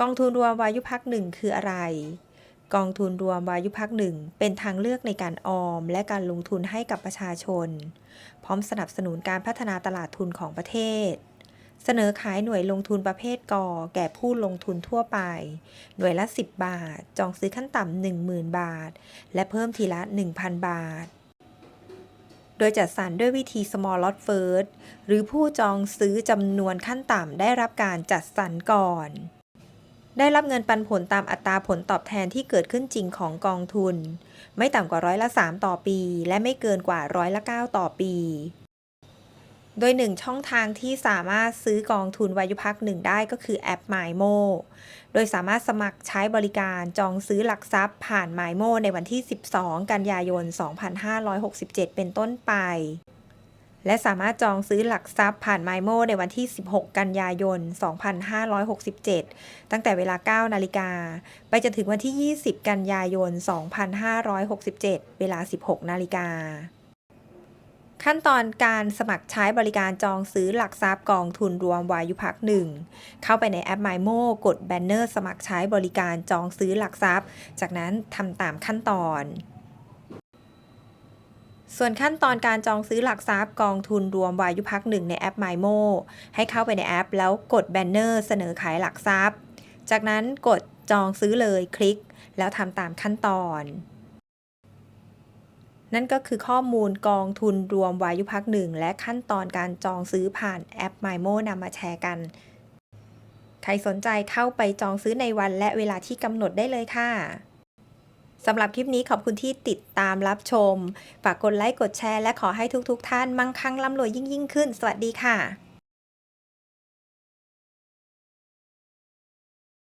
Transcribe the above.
กองทุนรวมวายุพักหนึ่งคืออะไร กองทุนรวมวายุพักหนึ่งเป็นทางเลือกในการออมและการลงทุนให้กับประชาชน พร้อมสนับสนุนการพัฒนาตลาดทุนของประเทศ เสนอขายหน่วยลงทุนประเภทกอแก่ผู้ลงทุนทั่วไป หน่วยละ 10 บาท จองซื้อขั้นต่ำ10,000 บาท และเพิ่มทีละ 1,000 บาทโดยจัดสรรด้วยวิธี small lot first หรือผู้จองซื้อจำนวนขั้นต่ำได้รับการจัดสรรก่อน ได้รับเงินปันผลตามอัตราผลตอบแทนที่เกิดขึ้นจริงของกองทุน ไม่ต่ำกว่าร้อยละ 3 ต่อปี และไม่เกินกว่าร้อยละ 9 ต่อปี โดยหนึ่งช่องทางที่สามารถซื้อกองทุนวายุพักหนึ่งได้ก็คือแอป MyMo โดยสามารถสมัครใช้บริการจองซื้อหลักทรัพย์ผ่าน MyMo ในวันที่ 12 กันยายน 2567 เป็นต้นไป และสามารถจองซื้อหลักทรัพย์ผ่าน MyMo ในวันที่ 16 กันยายน 2567 ตั้งแต่เวลา 9 นาฬิกา ไปจนถึงวันที่ 20 กันยายน 2567 เวลา 16 นาฬิกา ขั้นตอนการสมัครใช้บริการจองซื้อหลักทรัพย์กองทุนรวมวายุพักหนึ่ง เข้าไปในแอป MyMo กดแบนเนอร์สมัครใช้บริการจองซื้อหลักทรัพย์ จากนั้นทำตามขั้นตอน ส่วนขั้นตอนการจองซื้อหลักทรัพย์กองทุนรวมวายุพักหนึ่งในแอป MyMo ให้เข้าไปในแอป แล้วกดแบนเนอร์เสนอขายหลักทรัพย์ จากนั้นกดจองซื้อเลยคลิก แล้วทำตามขั้นตอน นั่นก็คือข้อมูลกองทุนรวมวายุพักหนึ่งและขั้นตอนการจองซื้อผ่านแอป MyMo นำมาแชร์กัน ใครสนใจเข้าไปจองซื้อในวันและเวลาที่กำหนดได้เลยค่ะ สำหรับคลิปนี้ขอบคุณที่ติดตามรับชม ฝากกดไลค์กดแชร์และขอให้ทุกๆทท่านมั่งคั่งร่ำรวยยิ่งยิ่งขึ้น สวัสดีค่ะ